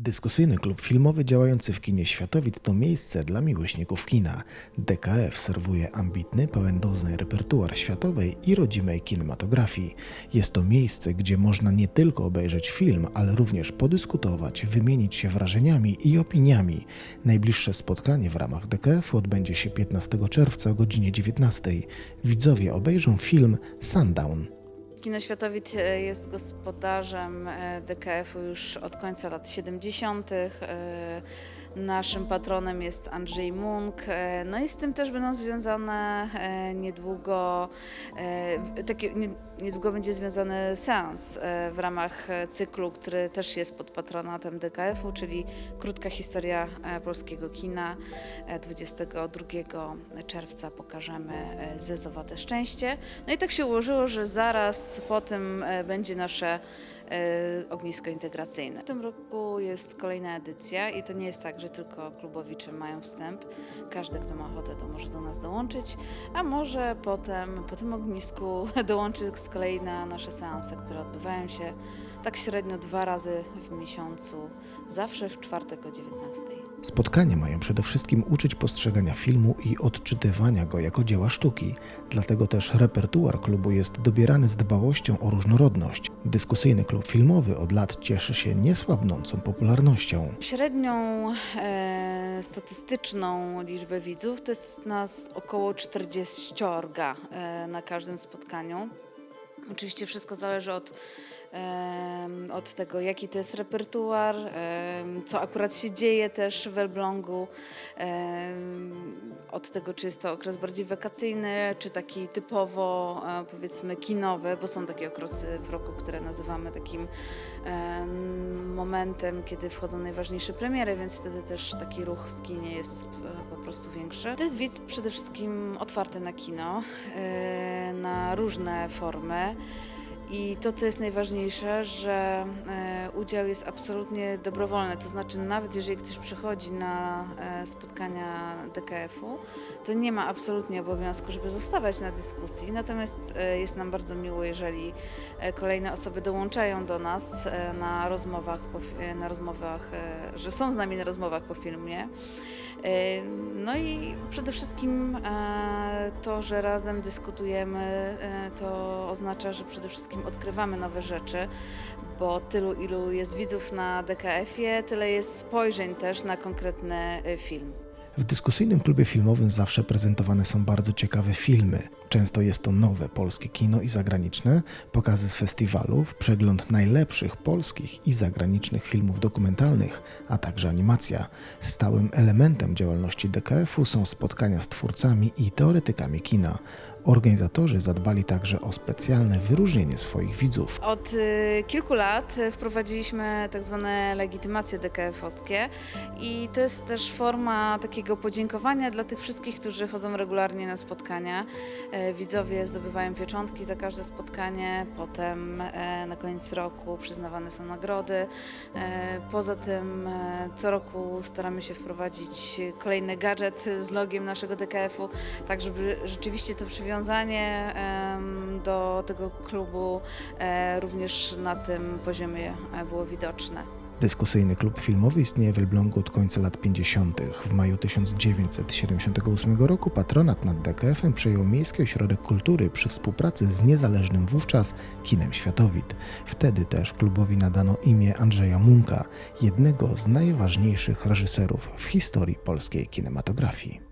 Dyskusyjny klub filmowy działający w kinie Światowit to miejsce dla miłośników kina. DKF serwuje ambitny, pełen doznań repertuar światowej i rodzimej kinematografii. Jest to miejsce, gdzie można nie tylko obejrzeć film, ale również podyskutować, wymienić się wrażeniami i opiniami. Najbliższe spotkanie w ramach DKF odbędzie się 15 czerwca o godzinie 19. Widzowie obejrzą film Sundown. Kino Światowit e, jest gospodarzem e, DKF-u już od końca lat 70. E, Naszym patronem jest Andrzej Munk. No i z tym też będą związane niedługo, takie, nie- niedługo będzie związany seans w ramach cyklu, który też jest pod patronatem DKF-u, czyli krótka historia polskiego kina. E, 22 czerwca pokażemy Zezowate Szczęście. No i tak się ułożyło, że zaraz po tym e, będzie nasze e, ognisko integracyjne. W tym roku jest kolejna edycja i to nie jest tak, że tylko klubowicze mają wstęp. Każdy, kto ma ochotę, to może do nas dołączyć, a może potem po tym ognisku dołączy z kolei na nasze seanse, które odbywają się tak średnio dwa razy w miesiącu, zawsze w czwartek o 19. Spotkania mają przede wszystkim uczyć postrzegania filmu i odczytywania go jako dzieła sztuki. Dlatego też repertuar klubu jest dobierany z dbałością o różnorodność. Dyskusyjny klub filmowy od lat cieszy się niesłabnącą popularnością. Średnią e, statystyczną liczbę widzów to jest nas około 40 e, na każdym spotkaniu. Oczywiście wszystko zależy od, od tego, jaki to jest repertuar, co akurat się dzieje też w Elblągu, od tego, czy jest to okres bardziej wakacyjny, czy taki typowo, e, powiedzmy, kinowy, bo są takie okresy w roku, które nazywamy takim em, momentem, kiedy wchodzą najważniejsze premiery, więc wtedy też taki ruch w kinie jest e, po prostu większy. To jest widz przede wszystkim otwarty na kino, e, na różne formy. I to, co jest najważniejsze, że e, udział jest absolutnie dobrowolny. To znaczy, nawet jeżeli ktoś przychodzi na e, spotkania DKF-u, to nie ma absolutnie obowiązku, żeby zostawać na dyskusji. Natomiast e, jest nam bardzo miło, jeżeli kolejne osoby dołączają do nas na rozmowach, na rozmowach że są z nami na rozmowach po filmie. E, No i przede wszystkim e, to, że razem dyskutujemy, e, to oznacza, że przede wszystkim odkrywamy nowe rzeczy, bo tylu, ilu jest widzów na DKF-ie, tyle jest spojrzeń też na konkretny film. W dyskusyjnym klubie filmowym zawsze prezentowane są bardzo ciekawe filmy. Często jest to nowe polskie kino i zagraniczne, pokazy z festiwalów, przegląd najlepszych polskich i zagranicznych filmów dokumentalnych, a także animacja. Stałym elementem działalności DKF-u są spotkania z twórcami i teoretykami kina. Organizatorzy zadbali także o specjalne wyróżnienie swoich widzów. Od y, kilku lat wprowadziliśmy tak zwane legitymacje DKF-owskie i to jest też forma takiego podziękowania dla tych wszystkich, którzy chodzą regularnie na spotkania. E, Widzowie zdobywają pieczątki za każde spotkanie, potem e, na koniec roku przyznawane są nagrody. E, Poza tym co roku staramy się wprowadzić kolejny gadżet z logiem naszego DKF-u, tak żeby rzeczywiście to przywiązanie em, do tego klubu e, również na tym poziomie e, było widoczne. Dyskusyjny klub filmowy istnieje w Elblągu od końca lat 50. W maju 1978 roku patronat nad DKF-em przejął Miejski Ośrodek Kultury przy współpracy z niezależnym wówczas Kinem Światowit. Wtedy też klubowi nadano imię Andrzeja Munka, jednego z najważniejszych reżyserów w historii polskiej kinematografii.